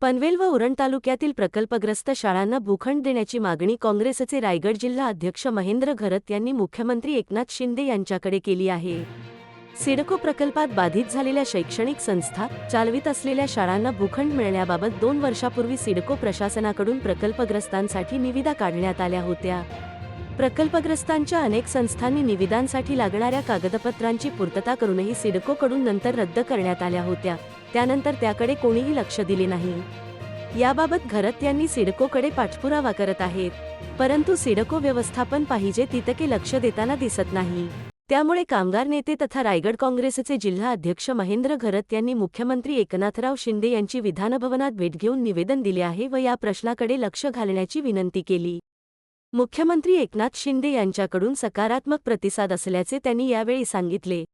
पनवेल व उरण तालुक्यातील प्रकल्पग्रस्त शाळांना भूखंड देण्याची मागणी काँग्रेसचे रायगड जिल्हा अध्यक्ष महेंद्र घरत यांनी मुख्यमंत्री एकनाथ शिंदे यांच्याकडे केली आहे. सिडको प्रकल्पात बाधित झालेल्या शैक्षणिक संस्था चालवित असलेल्या शाळांना भूखंड मिळण्याबाबत दोन वर्षापूर्वी सिडको प्रशासनाकडून प्रकल्पग्रस्तांसाठी निविदा काढण्यात आल्या होत्या. प्रकल्पग्रस्तांच्या अनेक संस्थांनी निविदांसाठी लागणाऱ्या कागदपत्रांची पूर्तता करूनही सिडकोकडून नंतर रद्द करण्यात आल्या होत्या. त्यानंतर त्याकडे कोणीही लक्ष दिले नाही. याबाबत घरत यांनी सिडकोकडे पाठपुरावा करत आहेत. परंतु सिडको व्यवस्थापन पाहिजे तितके लक्ष देताना दिसत नाही. त्यामुळे कामगार नेते तथा रायगड काँग्रेसचे जिल्हा अध्यक्ष महेंद्र घरत यांनी मुख्यमंत्री एकनाथराव शिंदे यांची विधानभवनात भेट घेऊन निवेदन दिले आहे व या प्रश्नाकडे लक्ष घालण्याची विनंती केली. मुख्यमंत्री एकनाथ शिंदे यांच्याकडून सकारात्मक प्रतिसाद असल्याचे त्यांनी यावेळी सांगितले.